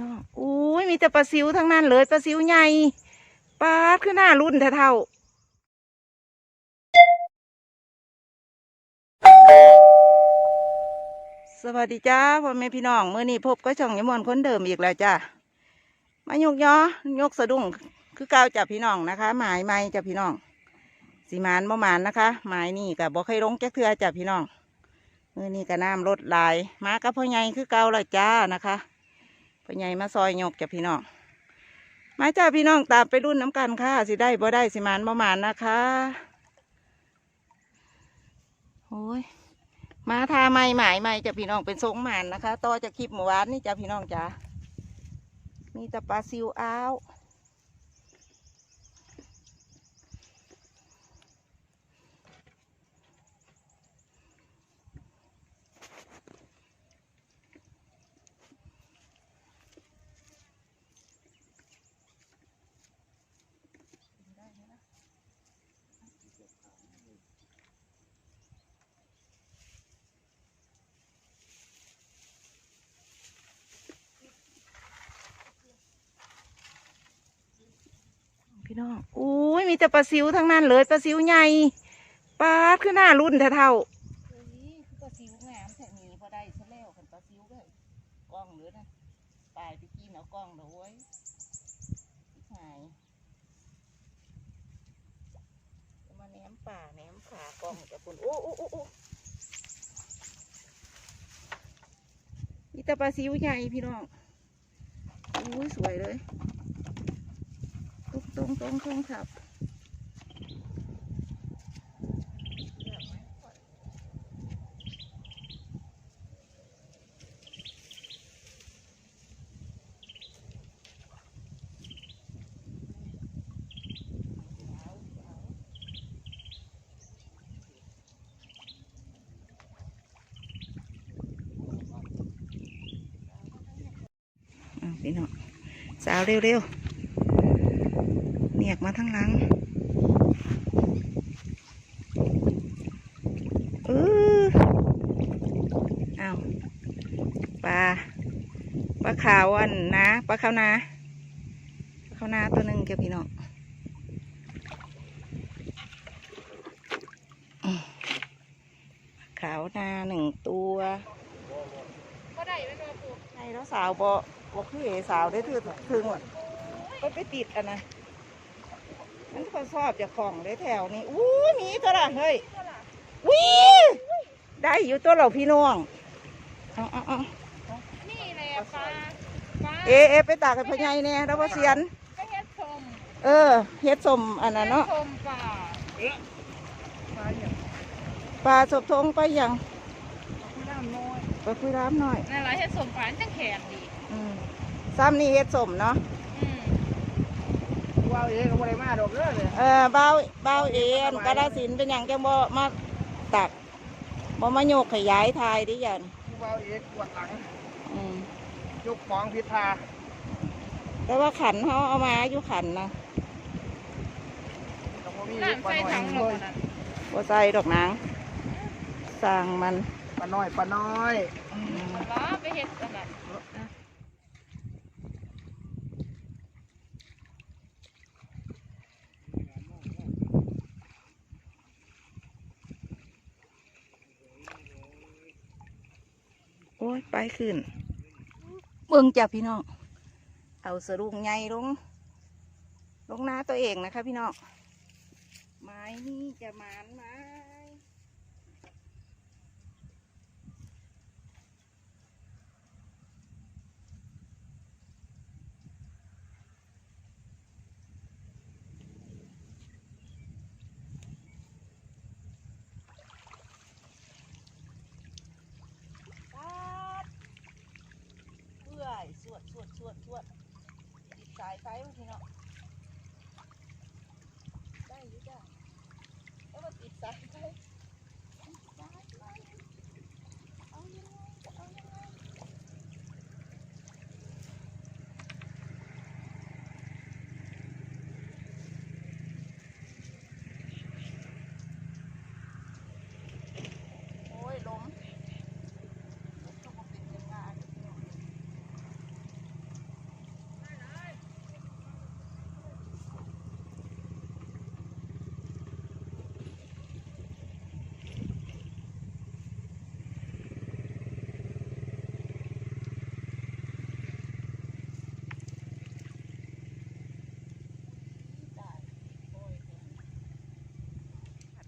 น้องอุ้ยมีแต่ปลาซิวทั้งนั้นเลยปลาซิวใหญ่ปลาขึ้นหน้ารุ่นเท่าสวัสดีจ้าพ่อแม่พี่น้องเมื่อนี้พบก็ช่องยมอนคนเดิมอีกแล้วจ้ามายกยอยกสะดุ้งคือเกาจับพี่น้องนะคะ หมายไม่จับพี่น้องสีมานบ่มานนะคะ หมายนี่กับบ่เคยลงแก๊กเทือจับพี่น้องเมื่อนี้ก็น้ำลดลาย มากับพ่อใหญ่คือเกาและจ้านะคะ พ่อใหญ่มาซอยยกจับพี่น้องมาจ้าพี่น้องตามไปรุ่นน้ำกันค่ะสิได้บ่ได้สิมานบ่หมานนะคะโอ้ยมาทาไม้หมายไม้จ้ะพี่น้องเป็นทรงหมานนะคะต่อจากคลิปเมื่อวานนี่จ้ะพี่น้องจ้ามีแต่ปลาซิวอ้าว พี่น้องอุ้ยมีแต่ปลาซิวทั้งนั้นเลยปลาซิวใหญ่ปลาดขึ้นหน้ารุ่นเท่าๆเฮ้ยคือปลาซิวงามแท้นี้พอได้ซะแล้วคันปลาซิวเลยกล้องเหลือนะตายไปกินเอากล้องเด้อเว้ยหายจะมาแหนมป่าแหนมขากล้องจะปุ่นโอ้โอ้โอ้โอ้มีแต่ปลาซิวใหญ่พี่น้องอุ้ยสวยเลย ตรงตรงตรงครับพี่น้องสาวเร็วๆ เนียกมาทั้งหลังเอออ้าวปลาปลาขาวอันนะปลาขาวนาปลาขาวนาตัวหนึ่งเกี่ยวพี่น้องอืมขาวนาหนึ่งตัวก็ได้ไม่มาปลูกในแล้วสาวบบอกคือเอสาวได้ถือถึงว่ะก็ไปติดอันนะ มันก็ชอบจะของได้แถวนี้อู้หนีตัวละเฮ้ยวิได้อยู่ตัวเราพี่น้องเอาเอาเอานี่แหละปลาปลาเอเอไปตากให้พ่อใหญ่เนี่ยแล้วว่าเสียนก็เฮ็ดชมเออเฮ็ดสมอันนั้นเนาะชมปลาปลาสบทงไปยังน้ำน้อยไปคุยร้ามหน่อยนั่นแหละเฮ็ดชมปลาจังแขนดีอืมซ้ำนี่เฮ็ดสมเนาะอืมว้าวเองก็บ่ได้มาดอกเด้อเลยเออเบาเบาเอ็นกระดาสินเป็นอย่างจังบ่มาตักบ่มาโยกขยายทายดิยันว้าวเองปวดหลังอืมยกฟองพิธาแต่ว่าขันเขาเอามาอยู่ขันนะต้องบ่มีนั่ลูงกปลาใส่น้อยถังลงนั่นบ่ใส่ดอกนางสร้างมันปลาน้อยปลาน้อยปลาไปเฮ็ดอันนั้น ยไปขึ้น เบิ่งจ้ะพี่น้อง เอาสรุงใหญ่ลง ลงหน้าตัวเองนะคะพี่น้อง ไม้นี่จะหมานไม้ปั วดชวดชวดสวดติดสายไฟไว้ทีเนาะได้อยุ่จ้ะแล้วมันติดสายไฟติดสายไฟเอายังไงจะเอายังไงโอ้ยล้มล้มก็บ่เป็นยังไง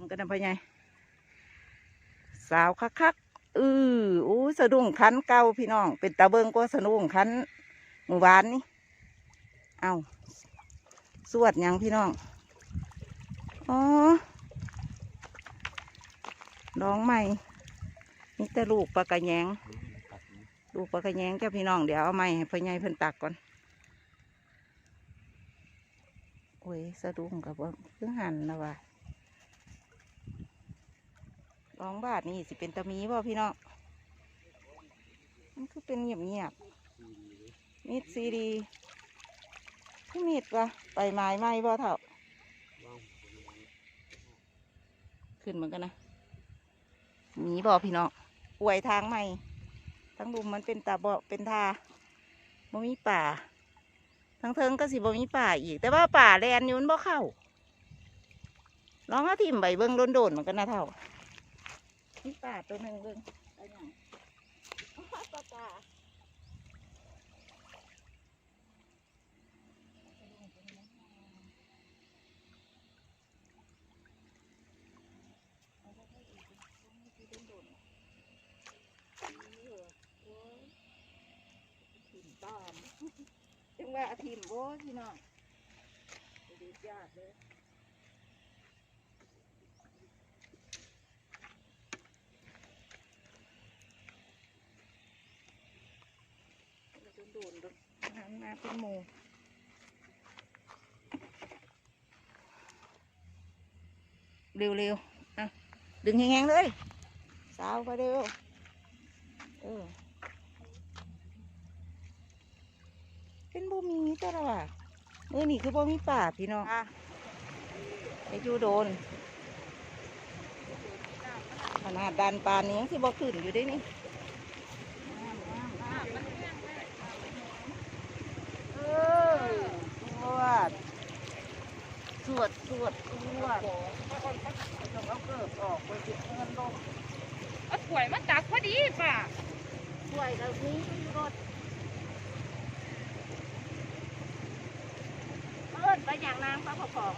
มันก็นำไปไงสาวคักๆอืออู้สะดุ้งคันเก่าพี่น้อง เป็นตาเบิงก็สะดุ้งคันหมู่บ้านนี่เอาสวดยังพี่น้องอ๋อน้องใหม่นี่แต่ลูกปลากระแยงลูกปลากระแยงจ้พี่น้องเดี๋ยวเอาไม้ให้พ่อใหญ่เพิ่นตักก่อนโอ้ยสะดุ้งกับว่าเพิ่งหันนะว่ะล องบาทนี่สิเป็นตะมีบ่พี่น้องมันคือเป็นเงียบเงียบๆมีดซีดีคือมีดวะไปไม้ไม้บ่เท่าขึ้นเหมือนกันนะมีบ่พี่น้องป่วยทางใหม่ ทั้งลุมมันเป็นตาบ่เป็นทาบ่มีป่า ทั้งเทิงก็สิบ่มีป่าอีก แต่ว่าป่าแลนยูนบ่เข้าลองเอาทิ่มใบเบิ้งโดนๆเหมือนกันนะเท่า มีป่าตัวหนึ่งเบิ้งไปหยังอ้าป่าป่าทิ่มตามจังว่าอาทิมโว้พี่น้องดียากเลย โดนโดนหันมาเป็นหมูเร็วๆอะดึงแห้งๆเลย สาวก็เร็ว เออ เป็นบ่มีตัวละว่ะมือนี่คือบ่มีป่าพี่น้องอะไอจูโดน ขนาดดันปานนี้ยังสิบ่ขึ้นอยู่ได้นี่เออส วดสวดสวดสวดต้องเอาเกิดออกไปจิเงินลงเอาถ้วยมาตักพอดีป่ะช่วยกับนี้รถเอิ้นไปอย่างนางพระพอง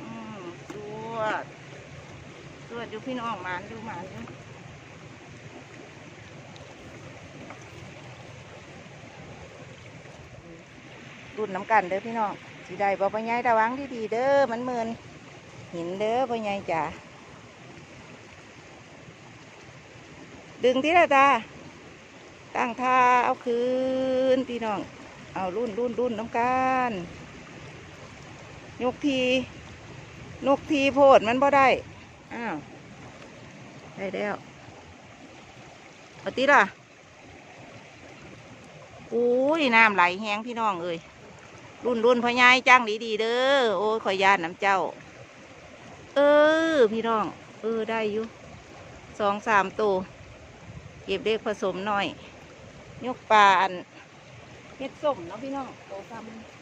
อืมสวดสวดอยู่พี่น้องหมานดูหมานดู รุ่นน้ำกันเด้อพี่น้องสีได้บอกพ่อใหญ่ระวังดีๆเด้อมันเมินหินเด้อพ่อใหญ่จ๋าดึงที่ละตาตั้งท่าเอาคืนพี่น้อง เอารุ่นรุ่นรุ่นน้ำกันยกทีนกทีโพดมันบ่ได้ อ้าว ได้แล้วเอาตีล่ะอุ้ยน้ำไหลแห้งพี่น้องเอ้ย รุ่นรุ่นพ่อใหญ่จ้างดีๆเด้อโอ้ขอยยานน้ำเจ้า เออ พี่น้อง เออได้อยู่สองสามตัวเก็บเด็กผสมหน่อย ยกปลาอันเฮ็ดส้มเนาะพี่น้องโตซ้ำ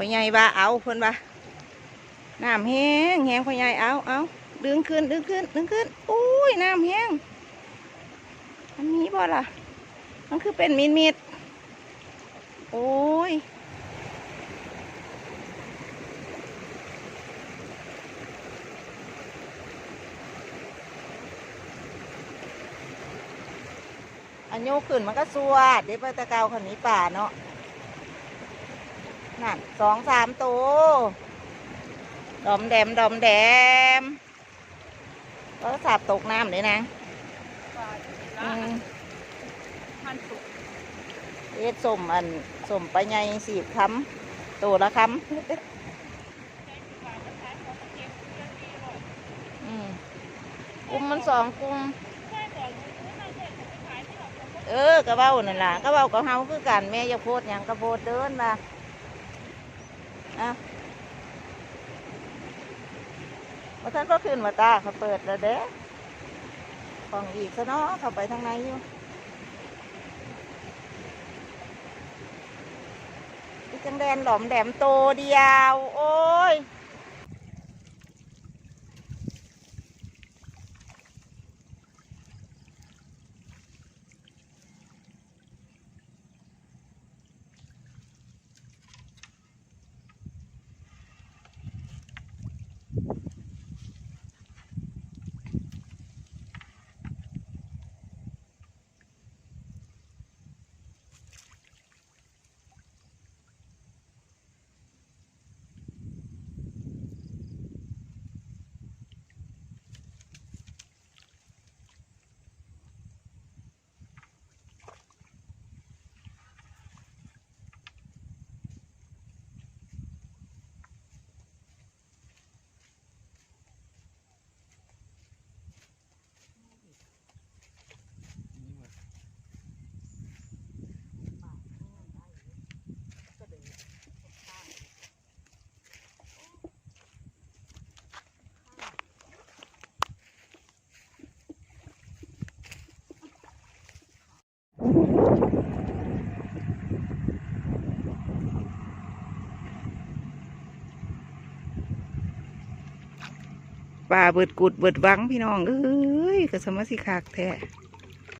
พ่อใหญ่ว่าเอาเพิ่นว่าน้ำแห้งแห้งพ่อใหญ่เอาเอาดึงขึ้นดึงขึ้นดึงขึ้นอุ้ยน้ำแห้งอันนี้บ่ล่ะ มันคือเป็นมิดมิดโอ้ยอันโยกขึ้นมันก็สวดเดี๋ยวไปตะเกาขันนี้ป่าเนาะ นั่นสองสามตัวดอมแดมดอมแดมก็สาบตกน้ำเลยนะป่าที่ละอืมมันสุกเอ็ดสมอันสมไปไงสีบคำตัวละคใช้ป่าจะใช้ของเก็บเรื่องนี้หน่อยำอืมกลุ่มมันสองกลุ่มใช่ก่อนเออกระเบ้านั่นล่ะกระเบ้ากับเฮาคือกันแม่อย่าโพดหยังกระโพดเดินมา อะมาท่านก็ขึ้นมาตาเขาเปิดแล้วเด้ของอีกซะเนาะเข้าไปทางในอยู่จังแดนหลอมแดมโตเดียว โอ้ย ป่าเบิดกุดเบิดวังพี่น้องเอ้ยก็สมาสิคักแท้